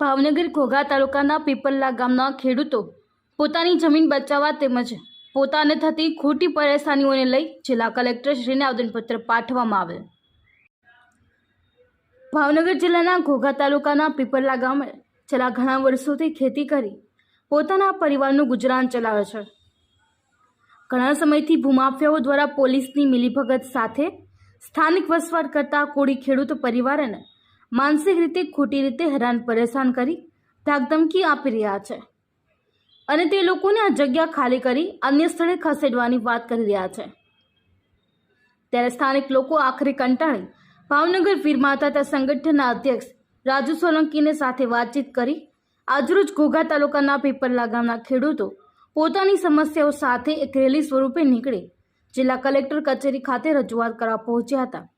ભાવનગર ઘોઘા તાલુકાના પીપલ્લા ગામના ખેડૂતો પોતાની જમીન બચાવવા તેમજ પોતાને થતી ખોટી પરેશાનીઓને લઈ જિલ્લા કલેક્ટરશ્રીને આવેદનપત્ર પાઠવવામાં આવેલ. ભાવનગર જિલ્લાના ઘોઘા તાલુકાના પીપલ્લા ગામે છેલ્લા ઘણા વર્ષોથી ખેતી કરી પોતાના પરિવારનું ગુજરાન ચલાવે છે. ઘણા સમયથી ભૂમાફિયાઓ દ્વારા પોલીસની મિલીભગત સાથે સ્થાનિક વસવાટ કરતા કોળી ખેડૂત પરિવારને માનસિક રીતે, ખોટી રીતે હેરાન, પરેશાન કરી ધાકધમકી આપી રહ્યા છે. અને તે લોકોને આ જગ્યા ખાલી કરી અન્ય સ્થળે ખસેડવાની વાત કરી રહ્યા છે. ત્યારે સ્થાનિક લોકો આખરે કંટાળી ભાવનગર વીર માતા સંગઠનના અધ્યક્ષ રાજુ સોલંકીને સાથે વાતચીત કરી આજરોજ ઘોઘા તાલુકાના પીપરલા ગામના ખેડૂતો પોતાની સમસ્યાઓ સાથે એક રેલી સ્વરૂપે નીકળી જિલ્લા કલેક્ટર કચેરી ખાતે રજૂઆત કરવા પહોંચ્યા હતા.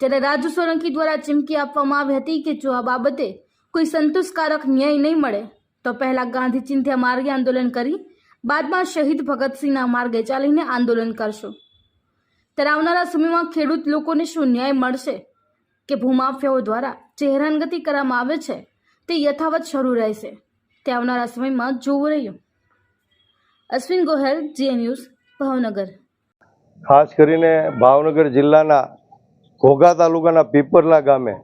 ત્યારે રાજુ સોલંકી દ્વારા ચીમકી આપવામાં આવી હતી કે જો આ બાબતે કોઈ સંતોષકારક ન્યાય નહીં મળે, તો પહેલાં ગાંધી ચિંધ્યા માર્ગે આંદોલન કરી, બાદમાં શહીદ ભગતસિંહના માર્ગે ચાલીને આંદોલન કરશો. ત્યારે આવનારા સમયમાં ખેડૂત લોકોને શું ન્યાય મળશે કે ભૂમાફિયાઓ દ્વારા જે હેરાનગતિ કરવામાં આવે છે, તે યથાવત શરૂ રહેશે? તે આવનારા સમયમાં જોવું રહ્યું. અશ્વિન ગોહેલ જીએ ન્યૂઝ, ભાવનગર. ખાસ કરીને ભાવનગર જિલ્લાના ઘોઘા તાલુકાના પીપરલા ગામે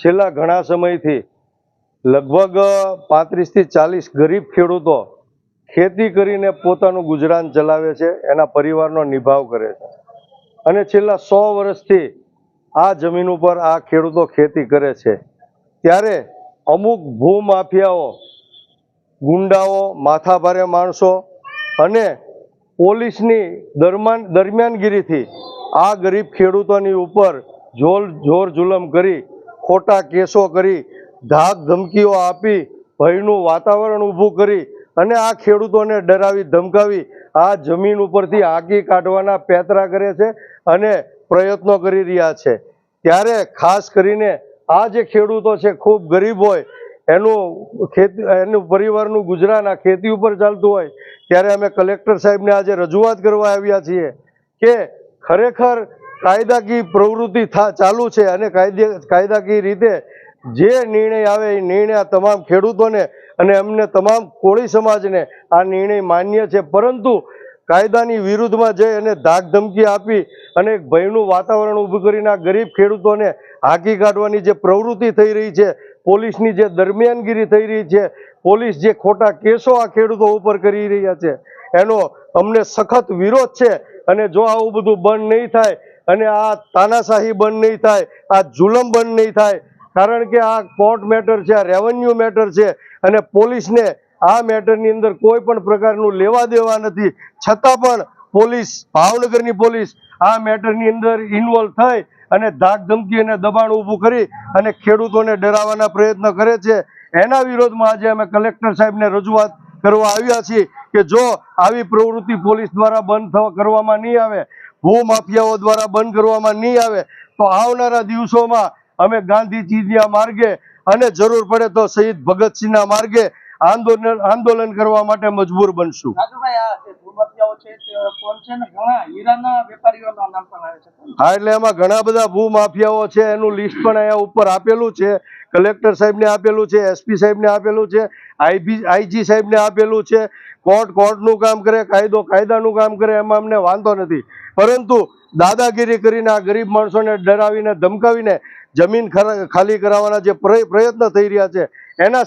છેલ્લા ઘણા સમયથી લગભગ પાંત્રીસથી ચાલીસ ગરીબ ખેડૂતો ખેતી કરીને પોતાનું ગુજરાન ચલાવે છે, એના પરિવારનો નિભાવ કરે છે. અને છેલ્લા સો વર્ષથી આ જમીન ઉપર આ ખેડૂતો ખેતી કરે છે. ત્યારે અમુક ભૂમાફિયાઓ, ગુંડાઓ, માથાભારે માણસો અને પોલીસની દરમિયાન દરમિયાનગીરીથી આ ગરીબ ખેડૂતોની ઉપર જોર જોર જુલમ કરી, ખોટા કેસો કરી, ધાક ધમકીઓ આપી, ભયનું વાતાવરણ ઊભું કરી અને આ ખેડૂતોને ડરાવી, ધમકાવી, આ જમીન ઉપરથી આગી કાઢવાના પેતરા કરે છે અને પ્રયત્નો કરી રહ્યા છે. ત્યારે ખાસ કરીને આ જે ખેડૂતો છે, ખૂબ ગરીબ હોય, એનું ખેતી, એનું પરિવારનું ગુજરાન આ ખેતી ઉપર ચાલતું હોય, ત્યારે અમે કલેક્ટર સાહેબને આજે રજૂઆત કરવા આવ્યા છીએ કે ખરેખર કાયદાકીય પ્રવૃત્તિ થા, ચાલુ છે અને કાયદે, કાયદાકીય રીતે જે નિર્ણય આવે એ નિર્ણય આ તમામ ખેડૂતોને અને અમને તમામ કોળી સમાજને આ નિર્ણય માન્ય છે. પરંતુ કાયદાની વિરુદ્ધમાં જઈ અને ધાક ધમકી આપી અને એક ભયનું વાતાવરણ ઊભું કરીને આ ગરીબ ખેડૂતોને હાંકી કાઢવાની જે પ્રવૃત્તિ થઈ રહી છે, પોલીસની જે દરમિયાનગીરી થઈ રહી છે, પોલીસ જે ખોટા કેસો આ ખેડૂતો ઉપર કરી રહ્યા છે, એનો અમને સખત વિરોધ છે અને જો આવું બધું બંધ નહીં થાય અને આ તાનાશાહી બંધ નહીં થાય, આ જુલમ બંધ નહીં થાય. કારણ કે આ કોર્ટ મેટર છે, આ રેવન્યુ મેટર છે અને પોલીસને આ મેટરની અંદર કોઈ પણ પ્રકારનું લેવા દેવા નથી. છતાં પણ પોલીસ, ભાવનગરની પોલીસ આ મેટરની અંદર ઇન્વોલ્વ થઈ અને ધાક ધમકી અને દબાણ ઊભું કરી અને ખેડૂતોને ડરાવવાના પ્રયત્ન કરે છે. એના વિરોધમાં આજે અમે કલેક્ટર સાહેબને રજૂઆત કરવા આવ્યા છીએ કે જો આવી પ્રવૃત્તિ પોલીસ દ્વારા બંધ કરવામાં નહીં આવે ભૂમાફિયાઓ દ્વારા બંધ કરવામાં નહીં આવે તો આવનારા દિવસોમાં અમે ગાંધીજીના માર્ગે અને જરૂર પડે તો શહીદ ભગતસિંહના માર્ગે આંદોલન આંદોલન કરવા માટે મજબૂર બનશું. હા એટલે એમાં ઘણા બધા ભૂમાફિયાઓ છે એનું લિસ્ટ પણ અહીંયા ઉપર આપેલું છે. કલેક્ટર સાહેબને આપેલું છે, એસપી સાહેબને આપેલું છે આઈબી આઈજી સાહેબને આપેલું છે. કોર્ટ કોર્ટનું કામ કરે, કાયદો કાયદાનું કામ કરે, એમાં અમને વાંધો નથી. પરંતુ દાદાગીરી કરીને આ ગરીબ માણસોને ડરાવીને ધમકાવીને જમીન ખાલી કરાવવાના જે પ્રય- પ્રયત્ન થઈ રહ્યા છે, એના